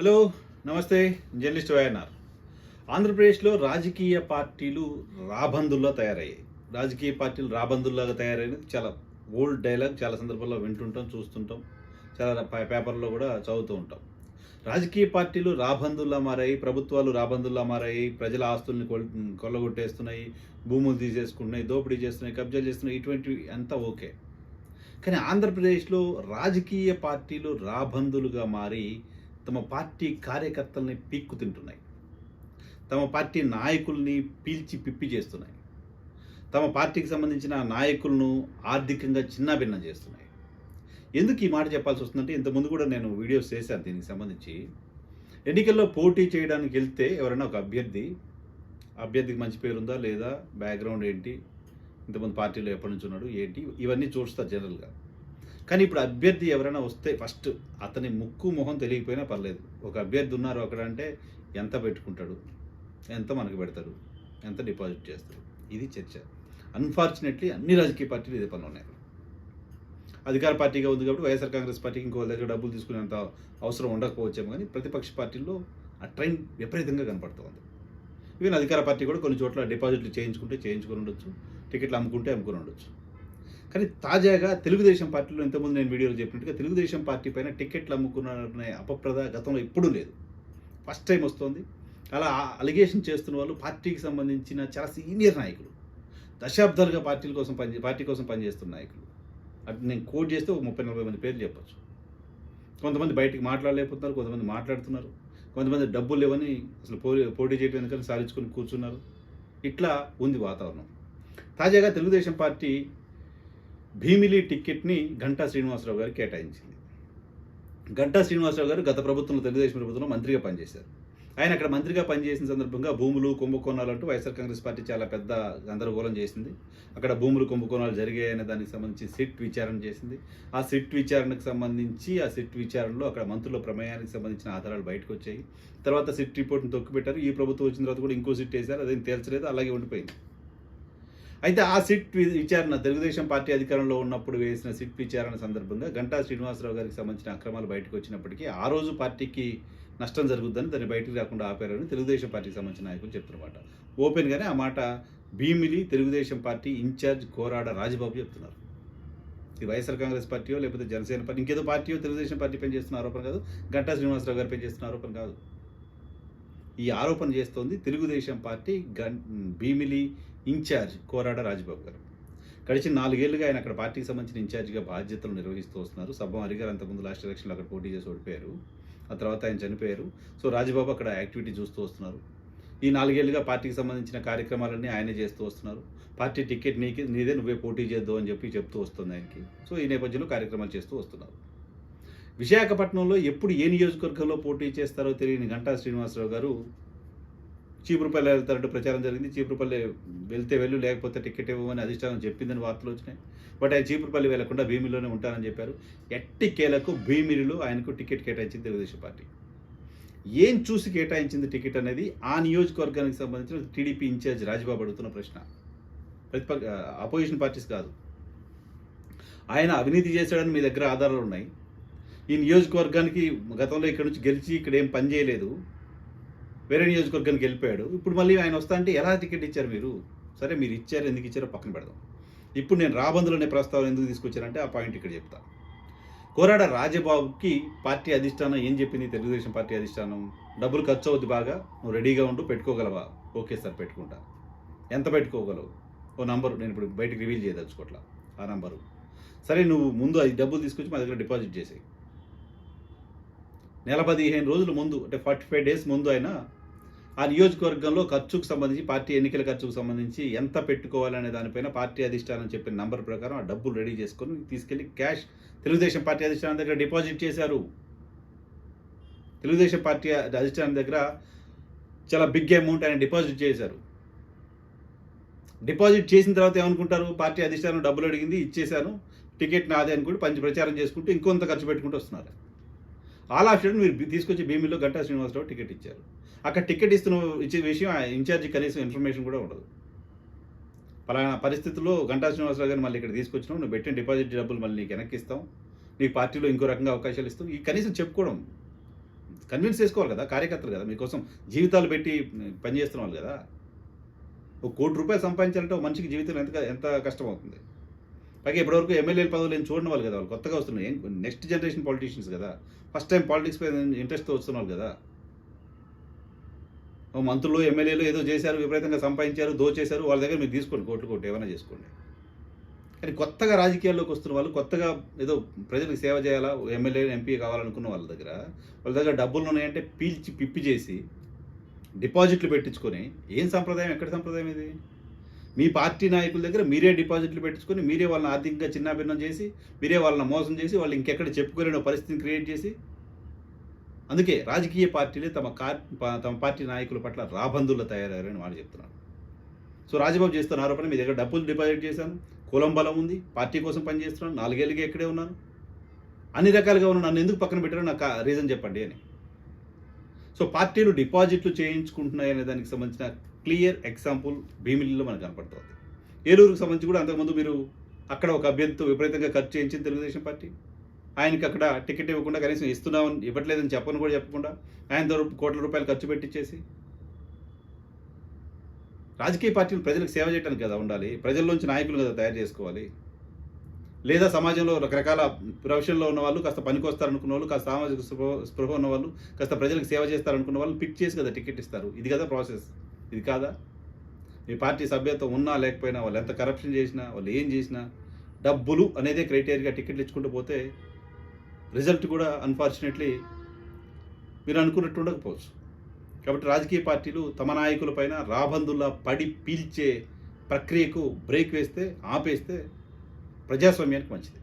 Hello నమస్తే journalist YNR. ఆంధ్రప్రదేశ్లో రాజకీయ పార్టీలు రాబందుల్లో తయారయ్యాయి. రాజకీయ పార్టీలు రాబందుల్లాగా తయారైనది చాలా ఓల్డ్ డైలాగ్ చాలా సందర్భాల్లో వింటుంటాం చూస్తుంటాం చాలా పేపర్లో కూడా చదువుతూ ఉంటాం. రాజకీయ పార్టీలు రాబందుల్లా మారాయి ప్రభుత్వాలు రాబందుల్లా మారాయి ప్రజల ఆస్తుల్ని కొల్ కొల్లగొట్టేస్తున్నాయి భూములు తీసేసుకుంటున్నాయి దోపిడీ చేస్తున్నాయి కబ్జాలు చేస్తున్నాయి ఇటువంటివి అంతా ఓకే. కానీ ఆంధ్రప్రదేశ్లో రాజకీయ పార్టీలు రాబందులుగా మారి తమ పార్టీ కార్యకర్తల్ని పీక్కు తింటున్నాయి తమ పార్టీ నాయకుల్ని పీల్చి పిప్పి చేస్తున్నాయి. తమ పార్టీకి సంబంధించిన నాయకులను ఆర్థికంగా చిన్నాభిన్నం చేస్తున్నాయి. ఎందుకు ఈ మాట చెప్పాల్సి వస్తుందంటే ఇంతకుముందు కూడా నేను వీడియోస్ చేశాను దీనికి సంబంధించి. ఎన్నికల్లో పోటీ చేయడానికి వెళ్తే ఎవరైనా ఒక అభ్యర్థి అభ్యర్థికి మంచి పేరుందా లేదా బ్యాక్గ్రౌండ్ ఏంటి ఇంతమంది పార్టీలో ఎప్పటి నుంచి ఉన్నాడు ఏంటి ఇవన్నీ చూస్తా జనరల్గా. కానీ ఇప్పుడు అభ్యర్థి ఎవరైనా వస్తే ఫస్ట్ అతని ముక్కు మొహం తెలియకపోయినా పర్లేదు. ఒక అభ్యర్థి ఉన్నారు అక్కడ అంటే ఎంత పెట్టుకుంటాడు? ఎంత మనకు పెడతాడు? ఎంత డిపాజిట్ చేస్తాడు? ఇది చర్చ. అన్ఫార్చునేట్లీ అన్ని రాజకీయ పార్టీలు ఇదే పనులు ఉన్నాయి. అధికార పార్టీగా ఉంది కాబట్టి వైఎస్ఆర్ కాంగ్రెస్ పార్టీకి ఇంకో దగ్గర డబ్బులు తీసుకునేంత అవసరం ఉండకపోవచ్చేమో కానీ ప్రతిపక్ష పార్టీల్లో ఆ ట్రైన్ విపరీతంగా కనపడుతుంది ఈవెన్ అధికార పార్టీ కూడా కొన్ని చోట్ల డిపాజిట్లు చేయించుకుంటే చేయించుకొని ఉండొచ్చు టికెట్లు అమ్ముకుంటే అమ్ముకొని ఉండొచ్చు. కానీ తాజాగా తెలుగుదేశం పార్టీలో ఇంతకుముందు నేను వీడియోలో చెప్పినట్టుగా తెలుగుదేశం పార్టీ పైన టికెట్లు అమ్ముకున్నారనే అపప్రద గతంలో ఎప్పుడూ లేదు. ఫస్ట్ టైం వస్తుంది. అలా అలిగేషన్ చేస్తున్న వాళ్ళు పార్టీకి సంబంధించిన చాలా సీనియర్ నాయకులు. దశాబ్దాలుగా పార్టీల కోసం పని పార్టీ కోసం పనిచేస్తున్న నాయకులు. అటు నేను కోట్ చేస్తే ఒక ముప్పై నలభై మంది పేర్లు చెప్పొచ్చు. కొంతమంది బయటికి మాట్లాడలేకపోతున్నారు కొంతమంది మాట్లాడుతున్నారు. కొంతమంది డబ్బులు లేవని అసలు పోటీ పోటీ చేయడం ఎందుకని సాధించుకొని కూర్చున్నారు. ఇట్లా ఉంది వాతావరణం. తాజాగా తెలుగుదేశం పార్టీ భీమిలి టిక్కెట్ని గంటా శ్రీనివాసరావు గారు కేటాయించింది. గంటా శ్రీనివాసరావు గారు గత ప్రభుత్వంలో తెలుగుదేశం ప్రభుత్వంలో మంత్రిగా పనిచేశారు. ఆయన అక్కడ మంత్రిగా పనిచేసిన సందర్భంగా భూములు కుంభకోణాలు అంటూ వైఎస్ఆర్ కాంగ్రెస్ పార్టీ చాలా పెద్ద గందరగోళం చేసింది. అక్కడ భూములు కుంభకోణాలు జరిగాయనే దానికి సంబంధించి సిట్ విచారణ చేసింది. ఆ సిట్ విచారణకు సంబంధించి ఆ సిట్ విచారణలో అక్కడ మంత్రుల ప్రమేయానికి సంబంధించిన ఆధారాలు బయటకు వచ్చాయి. తర్వాత సిట్ రిపోర్ట్ని తొక్కిపెట్టారు. ఈ ప్రభుత్వం వచ్చిన తర్వాత కూడా ఇంకో సిట్ వేశారు. అదేం తేల్చలేదు. అలాగే ఉండిపోయింది. అయితే ఆ సిట్ విచారణ తెలుగుదేశం పార్టీ అధికారంలో ఉన్నప్పుడు వేసిన సిట్ విచారణ సందర్భంగా గంటా శ్రీనివాసరావు గారికి సంబంధించిన అక్రమాలు బయటకు వచ్చినప్పటికీ ఆ రోజు పార్టీకి నష్టం జరుగుద్దని దాన్ని బయటికి రాకుండా ఆపారని తెలుగుదేశం పార్టీకి సంబంధించిన నాయకులు చెప్తున్నమాట. ఓపెన్గానే ఆ మాట భీమిలి తెలుగుదేశం పార్టీ ఇన్ఛార్జ్ కోరాడ రాజబాబు చెప్తున్నారు. ఇది వైఎస్ఆర్ కాంగ్రెస్ పార్టీయో లేకపోతే జనసేన పార్టీ ఇంకేదో పార్టీయో తెలుగుదేశం పార్టీ పనిచేస్తున్న ఆరోపణ కాదు. గంటా శ్రీనివాసరావు గారు పనిచేస్తున్న ఆరోపణ కాదు. ఈ ఆరోపణ చేస్తోంది తెలుగుదేశం పార్టీ గన్ భీమిలి ఇన్ఛార్జ్ కోరాడ రాజబాబు గారు. గడిచిన నాలుగేళ్ళుగా ఆయన అక్కడ పార్టీకి సంబంధించిన ఇన్ఛార్జిగా బాధ్యతలు నిర్వహిస్తూ వస్తున్నారు. సభ అరిగారు అంతకుముందు లాస్ట్ ఎలక్షన్లో అక్కడ పోటీ చేసి ఓడిపోయారు. ఆ తర్వాత ఆయన చనిపోయారు. సో రాజబాబు అక్కడ యాక్టివిటీ చూస్తూ వస్తున్నారు. ఈ నాలుగేళ్ళుగా పార్టీకి సంబంధించిన కార్యక్రమాలన్నీ ఆయనే చేస్తూ వస్తున్నారు. పార్టీ టికెట్ నీకే నీదే నువ్వే పోటీ చేద్దావు అని చెప్పి చెప్తూ వస్తుంది ఆయనకి. సో ఈ నేపథ్యంలో కార్యక్రమాలు చేస్తూ వస్తున్నారు. విశాఖపట్నంలో ఎప్పుడు ఏ నియోజకవర్గంలో పోటీ చేస్తారో తెలియని గంటా శ్రీనివాసరావు గారు చీపురుపల్లి వెళ్తారంటూ ప్రచారం జరిగింది. చీపురుపల్లి వెళ్తే వెళ్ళు లేకపోతే టికెట్ ఇవ్వమని అధిష్టానం చెప్పిందని వార్తలు వచ్చినాయి. బట్ ఆయన చీపురుపల్లి వెళ్ళకుండా భీమిలోనే ఉంటానని చెప్పారు. ఎట్టి కేలకు భీమిలిలో ఆయనకు టికెట్ కేటాయించింది తెలుగుదేశం పార్టీ. ఏం చూసి కేటాయించింది టికెట్ అనేది ఆ నియోజకవర్గానికి సంబంధించిన టీడీపీ ఇన్ఛార్జ్ రాజబాబు అడుగుతున్న ప్రశ్న. ప్రతిపక్ష అపోజిషన్ పార్టీస్ కాదు. ఆయన అవినీతి చేశాడని మీ దగ్గర ఆధారాలు ఉన్నాయి. ఈ నియోజకవర్గానికి గతంలో ఇక్కడ నుంచి గెలిచి ఇక్కడ ఏం పని చేయలేదు. వేరే నియోజకవర్గానికి వెళ్ళిపోయాడు. ఇప్పుడు మళ్ళీ ఆయన వస్తా అంటే ఎలా టికెట్ ఇచ్చారు మీరు? సరే మీరు ఇచ్చారు ఎందుకు ఇచ్చారో పక్కన పెడదాం. ఇప్పుడు నేను రాబందులు అనే ప్రస్తావన ఎందుకు తీసుకొచ్చానంటే ఆ పాయింట్ ఇక్కడ చెప్తా. కోరాడ రాజబాబుకి పార్టీ అధిష్టానం ఏం చెప్పింది? తెలుగుదేశం పార్టీ అధిష్టానం. డబ్బులు ఖర్చు అవుద్ది బాగా నువ్వు రెడీగా ఉండు పెట్టుకోగలవా? ఓకే సార్ పెట్టుకుంటా. ఎంత పెట్టుకోగలవు? ఓ నంబరు నేను ఇప్పుడు బయటకు రివీల్ చేయదలుచుకోవట్లా ఆ నంబరు. సరే నువ్వు ముందు అది డబ్బులు తీసుకొచ్చి మా దగ్గర డిపాజిట్ చేసేయి. నెల పదిహేను రోజుల ముందు అంటే ఫార్టీ ఫైవ్ డేస్ ముందు అయినా ఆ నియోజకవర్గంలో ఖర్చుకు సంబంధించి పార్టీ ఎన్నికల ఖర్చుకు సంబంధించి ఎంత పెట్టుకోవాలనే దానిపైన పార్టీ అధిష్టానం చెప్పిన నంబర్ ప్రకారం ఆ డబ్బులు రెడీ చేసుకొని తీసుకెళ్ళి క్యాష్ తెలుగుదేశం పార్టీ అధిష్టానం దగ్గర డిపాజిట్ చేశారు. తెలుగుదేశం పార్టీ అధిష్టానం దగ్గర చాలా బిగ్ అమౌంట్ ఆయన డిపాజిట్ చేశారు. డిపాజిట్ చేసిన తర్వాత ఏమనుకుంటారు? పార్టీ అధిష్టానం డబ్బులు అడిగింది ఇచ్చేశాను. టికెట్ నాదే అనుకుంటూ పంచి ప్రచారం చేసుకుంటూ ఇంకొంత ఖర్చు పెట్టుకుంటూ వస్తున్నారు. ఆల్ ఆప్షన్ మీరు తీసుకొచ్చి భీమిలో గంటా శ్రీనివాసరావు టికెట్ ఇచ్చారు. అక్కడ టికెట్ ఇస్తున్న ఇచ్చే విషయం ఆ ఇన్ఛార్జి కనీసం ఇన్ఫర్మేషన్ కూడా ఉండదు. పలానా పరిస్థితుల్లో గంటా శ్రీనివాసరావు గారిని మళ్ళీ ఇక్కడ తీసుకొచ్చినావు నువ్వు పెట్టిన డిపాజిట్ డబ్బులు మళ్ళీ నీకు వెనక్కి ఇస్తాం నీ పార్టీలో ఇంకో రకంగా అవకాశాలు ఇస్తాం. ఈ కనీసం చెప్పుకోవడం కన్విన్స్ చేసుకోవాలి కదా కార్యకర్తలు కదా. మీకోసం జీవితాలు పెట్టి పనిచేస్తున్న వాళ్ళు కదా. ఒక కోటి రూపాయలు సంపాదించాలంటే ఒక మనిషికి జీవితం ఎంత ఎంత కష్టం అవుతుంది? పైగా ఇప్పటివరకు ఎమ్మెల్యేల పదవులు ఏం చూడని వాళ్ళు కదా వాళ్ళు కొత్తగా వస్తున్నారు నెక్స్ట్ జనరేషన్ పాలిటీషియన్స్ కదా. ఫస్ట్ టైం పాలిటిక్స్ పై ఇంట్రెస్ట్తో వస్తున్న వాళ్ళు కదా. ఓ మంత్రులు ఎమ్మెల్యేలు ఏదో చేశారు విపరీతంగా సంపాదించారు దోచేశారు వాళ్ళ దగ్గర మీరు తీసుకోండి కోట్లు కోట్లు ఏమైనా చేసుకోండి. కానీ కొత్తగా రాజకీయాల్లోకి వస్తున్న వాళ్ళు కొత్తగా ఏదో ప్రజలకు సేవ చేయాలా ఎమ్మెల్యే ఎంపీ కావాలనుకున్న వాళ్ళ దగ్గర వాళ్ళ దగ్గర డబ్బులు ఉన్నాయంటే పీల్చి పిప్పి చేసి డిపాజిట్లు పెట్టించుకొని ఏం సంప్రదాయం ఎక్కడ సంప్రదాయం ఇది? మీ పార్టీ నాయకుల దగ్గర మీరే డిపాజిట్లు పెట్టించుకొని మీరే వాళ్ళని ఆర్థికంగా చిన్నాభిన్నం చేసి మీరే వాళ్ళని మోసం చేసి వాళ్ళు ఇంకెక్కడ చెప్పుకోలేని పరిస్థితిని క్రియేట్ చేసి అందుకే రాజకీయ పార్టీలే తమ కార్ తమ పార్టీ నాయకుల పట్ల రాబందులు తయారయ్యారని వాళ్ళు చెప్తున్నారు. సో రాజబాబు చేస్తున్న ఆరోపణ మీ దగ్గర డబ్బులు డిపాజిట్ చేశాను కులం బలం ఉంది పార్టీ కోసం పనిచేస్తున్నాను నాలుగేళ్ళుగా ఇక్కడే ఉన్నాను. అన్ని రకాలుగా ఉన్న నన్ను ఎందుకు పక్కన పెట్టారో నాకు రీజన్ చెప్పండి అని. సో పార్టీలు డిపాజిట్లు చేయించుకుంటున్నాయి అనే దానికి సంబంధించిన క్లియర్ ఎగ్జాంపుల్ భీమిలిలో మనకు కనపడుతుంది. ఏలూరుకు సంబంధించి కూడా అంతకుముందు మీరు అక్కడ ఒక అభ్యర్థితో విపరీతంగా ఖర్చు చేయించింది తెలుగుదేశం పార్టీ. ఆయనకి అక్కడ టికెట్ ఇవ్వకుండా కనీసం ఇస్తున్నామని ఇవ్వట్లేదని చెప్పని కూడా చెప్పకుండా ఆయన కోట్ల రూపాయలు ఖర్చు పెట్టించేసి రాజకీయ పార్టీలు ప్రజలకు సేవ చేయడానికి కదా ఉండాలి. ప్రజల్లోంచి నాయకులు కదా తయారు చేసుకోవాలి. లేదా సమాజంలో రకరకాల ప్రొఫెషన్లో ఉన్న వాళ్ళు కాస్త పనికొస్తారనుకున్న వాళ్ళు కాస్త సామాజిక స్పృహ స్పృహ ఉన్న వాళ్ళు కాస్త ప్రజలకు సేవ చేస్తారనుకున్న వాళ్ళు పిక్ చేసి కదా టికెట్ ఇస్తారు. ఇది కదా ప్రాసెస్. ఇది కాదా? మీ పార్టీ సభ్యత్వం ఉన్నా లేకపోయినా వాళ్ళు ఎంత కరప్షన్ చేసినా వాళ్ళు ఏం చేసినా డబ్బులు అనేదే క్రైటీరియాగా టికెట్లు ఇచ్చుకుంటూ పోతే రిజల్ట్ కూడా అన్ఫార్చునేట్లీ మీరు అనుకున్నట్టు ఉండకపోవచ్చు. కాబట్టి రాజకీయ పార్టీలు తమ నాయకులపైన రాబందుల్లా పడి పీల్చే ప్రక్రియకు బ్రేక్ వేస్తే ఆపేస్తే ప్రజాస్వామ్యానికి మంచిది.